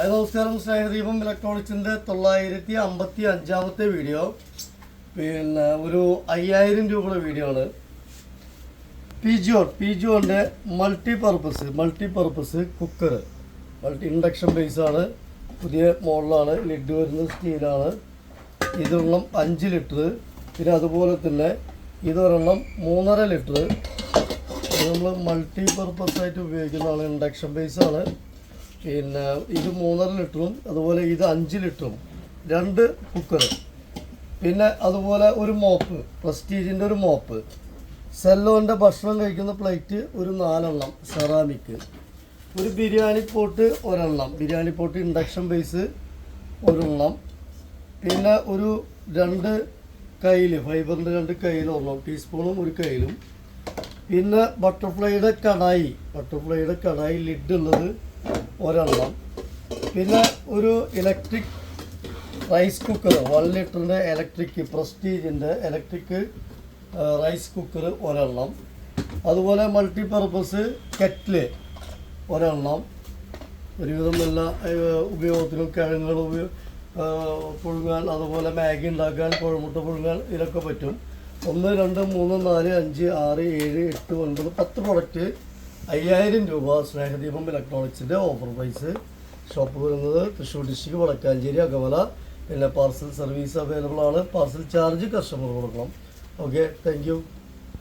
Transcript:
Hi നമസ്കാരം. സ്നേഹദീപം ഇലക്ട്രോണിക്സിന്റെ തൊള്ളായിരത്തി അമ്പത്തി അഞ്ചാമത്തെ വീഡിയോ. പിന്നെ ഒരു അയ്യായിരം രൂപയുടെ വീഡിയോ ആണ്. പി ജിയോൺ പി ജിയോന്റെ multi purpose multi purpose cooker multi induction base ആണ്. പുതിയ മോഡലാണ്. ലിഡ് വരുന്ന സ്റ്റീലാണ് ഇതൊരെണ്ണം അഞ്ച് ലിറ്റർ പിന്നെ അതുപോലെ തന്നെ ഇതൊരെണ്ണം മൂന്നര ലിറ്റർ നമ്മൾ മൾട്ടി പർപ്പസ് ആയിട്ട് ഉപയോഗിക്കുന്നതാണ് ഇൻഡക്ഷൻ ബേസ് ആണ്. പിന്നെ ഇത് മൂന്നര ലിറ്ററും അതുപോലെ ഇത് അഞ്ച് ലിറ്ററും രണ്ട് കുക്കർ പിന്നെ അതുപോലെ ഒരു മോപ്പ് പ്രസ്റ്റീജിന്റെ ഒരു മോപ്പ് സെല്ലോന്റെ ഭക്ഷണം കഴിക്കുന്ന പ്ലേറ്റ് ഒരു നാലെണ്ണം സെറാമിക് ഒരു ബിരിയാണി പോട്ട് ഒരെണ്ണം ബിരിയാണി പോട്ട് ഇൻഡക്ഷൻ ബേസ് ഒരെണ്ണം. പിന്നെ ഒരു രണ്ട് കയ്യിൽ ഫൈബറിന്റെ രണ്ട് കയ്യിൽ ഒരെണ്ണം ടീസ്പൂണും ഒരു കയ്യിലും. പിന്നെ ബട്ടർഫ്ലൈയുടെ കടായി ബട്ടർഫ്ലൈയുടെ കടായി ലിഡ് ഉള്ളത് ഒരെണ്ണം. പിന്നെ ഒരു ഇലക്ട്രിക് റൈസ് കുക്കർ വൺ ലിറ്ററിന്റെ ഇലക്ട്രിക് പ്രസ്റ്റീജിന്റെ ഇലക്ട്രിക് റൈസ് കുക്കർ ഒരെണ്ണം. അതുപോലെ മൾട്ടി പർപ്പസ് കെറ്റിൽ ഒരെണ്ണം. ഒരുവിധം എല്ലാ ഉപയോഗത്തിനും കിഴങ്ങുകൾ ഉപയോ പുഴുങ്ങാൻ അതുപോലെ മാഗി ഉണ്ടാക്കാൻ കുഴമുട്ട പുഴുങ്ങാൻ ഇതൊക്കെ പറ്റും. ഒന്ന് രണ്ട് മൂന്ന് നാല് അഞ്ച് ആറ് ഏഴ് എട്ട് ഒൻപത് പത്ത് പ്രൊഡക്റ്റ് അയ്യായിരം രൂപ സ്നേഹദീപം ഇലക്ട്രോണിക്സിന്റെ ഓഫർ പ്രൈസ് ഷോപ്പ് വരുന്നത് തൃശ്ശൂർ ഡിസ്ട്രിക്ട് വടക്കാഞ്ചേരി അകമല. പിന്നെ പാർസൽ സർവീസ് അവൈലബിൾ ആണ്. പാർസൽ ചാർജ് കസ്റ്റമർ കൊടുക്കണം. Okay thank